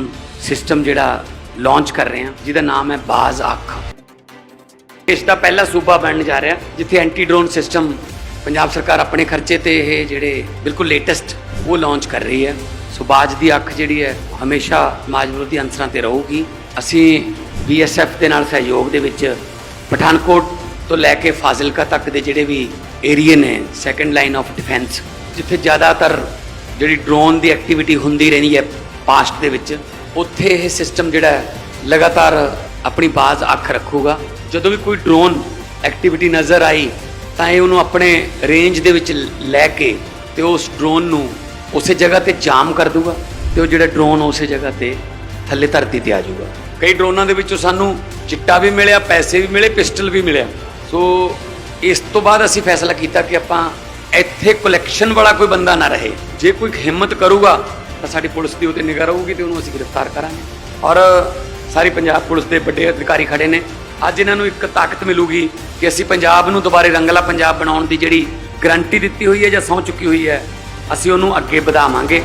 Drone system ਜਿਹੜਾ launch ਕਰ ਰਹੇ ਹਾਂ, ਜਿਹਦਾ ਨਾਮ ਹੈ ਬਾਜ਼ ਅੱਖ ਇਸ ਦਾ ਪਹਿਲਾ ਸੂਬਾ ਬਣਨ ਜਾ ਰਿਹਾ, ਜਿੱਥੇ ਐਂਟੀ ਡਰੋਨ ਸਿਸਟਮ ਪੰਜਾਬ ਸਰਕਾਰ ਆਪਣੇ ਖਰਚੇ ਤੇ ਇਹ ਜਿਹੜੇ ਬਿਲਕੁਲ ਲੇਟੈਸਟ ਉਹ ਲਾਂਚ ਕਰ ਰਹੀ ਹੈ। ਸੋ ਬਾਜ਼ ਦੀ ਅੱਖ ਜਿਹੜੀ ਹੈ ਹਮੇਸ਼ਾ ਸਮਾਜ ਵਿਰੋਧੀ ਅੰਸਰਾਂ ਤੇ ਰਹੂਗੀ। ਅਸੀਂ ਬੀਐਸਐਫ ਦੇ ਨਾਲ ਸਹਿਯੋਗ ਦੇ ਵਿੱਚ ਪਠਾਨਕੋਟ ਤੋਂ ਲੈ ਕੇ ਫਾਜ਼ਿਲਕਾ ਤੱਕ ਦੇ ਜਿਹੜੇ ਵੀ ਏਰੀਏ ਨੇ ਸੈਕੰਡ ਲਾਈਨ ਆਫ ਡਿਫੈਂਸ ਜਿੱਥੇ ਜ਼ਿਆਦਾਤਰ ਜਿਹੜੀ ਡਰੋਨ ਦੀ ਐਕਟੀਵਿਟੀ ਹੁੰਦੀ ਰਹਿੰਦੀ ਹੈ ਪਾਸਟ ਦੇ ਵਿੱਚ, ਉੱਥੇ ਇਹ ਸਿਸਟਮ ਜਿਹੜਾ ਹੈ, ਲਗਾਤਾਰ ਆਪਣੀ ਬਾਜ਼ ਅੱਖ ਰੱਖੂਗਾ। ਜਦੋਂ ਵੀ ਕੋਈ ਡਰੋਨ ਐਕਟੀਵਿਟੀ ਨਜ਼ਰ ਆਈ, ਤਾਂ ਇਹ ਉਹਨੂੰ ਆਪਣੇ ਰੇਂਜ ਦੇ ਵਿੱਚ ਲੈ ਕੇ ਤੇ ਉਸ ਡਰੋਨ ਨੂੰ ਉਸੇ ਜਗ੍ਹਾ ਤੇ ਜਾਮ ਕਰ ਦੂਗਾ ਤੇ ਉਹ ਜਿਹੜਾ ਡਰੋਨ ਉਸੇ ਜਗ੍ਹਾ ਤੇ ਥੱਲੇ ਧਰਤੀ ਤੇ ਆ ਜਾਊਗਾ। ਕਈ ਡਰੋਨਾਂ ਦੇ ਵਿੱਚੋਂ ਸਾਨੂੰ ਚਿੱਟਾ ਵੀ ਮਿਲਿਆ, ਪੈਸੇ ਵੀ ਮਿਲੇ ਪਿਸਟਲ ਵੀ ਮਿਲਿਆ। ਸੋ ਇਸ ਤੋਂ ਬਾਅਦ ਅਸੀਂ ਫੈਸਲਾ ਕੀਤਾ ਕਿ ਆਪਾਂ ਇੱਥੇ ਕਲੈਕਸ਼ਨ ਵਾਲਾ ਕੋਈ ਬੰਦਾ ਨਾ ਰਹੇ। ਜੇ ਕੋਈ ਹਿੰਮਤ ਕਰੂਗਾ ਤਾਂ ਸਾਡੀ ਪੁਲਿਸ ਦੀ ਉਹਤੇ ਨਿਗਾਹ ਰਹੂਗੀ ਤੇ ਉਹਨੂੰ ਅਸੀਂ ਗ੍ਰਿਫਤਾਰ ਕਰਾਂਗੇ। ਔਰ ਸਾਰੀ ਪੰਜਾਬ ਪੁਲਿਸ ਦੇ ਵੱਡੇ ਅਧਿਕਾਰੀ ਖੜੇ ਨੇ। ਅੱਜ ਇਹਨਾਂ ਨੂੰ ਇੱਕ ਤਾਕਤ ਮਿਲੂਗੀ ਕਿ ਅਸੀਂ ਪੰਜਾਬ ਨੂੰ ਦੁਬਾਰੇ ਰੰਗਲਾ ਪੰਜਾਬ ਬਣਾਉਣ ਦੀ ਜਿਹੜੀ ਗਰੰਟੀ ਦਿੱਤੀ ਹੋਈ ਹੈ ਜਾਂ ਸਹੁੰ ਚੁੱਕੀ ਹੋਈ ਹੈ, ਅਸੀਂ ਉਹਨੂੰ ਅੱਗੇ ਵਧਾਵਾਂਗੇ।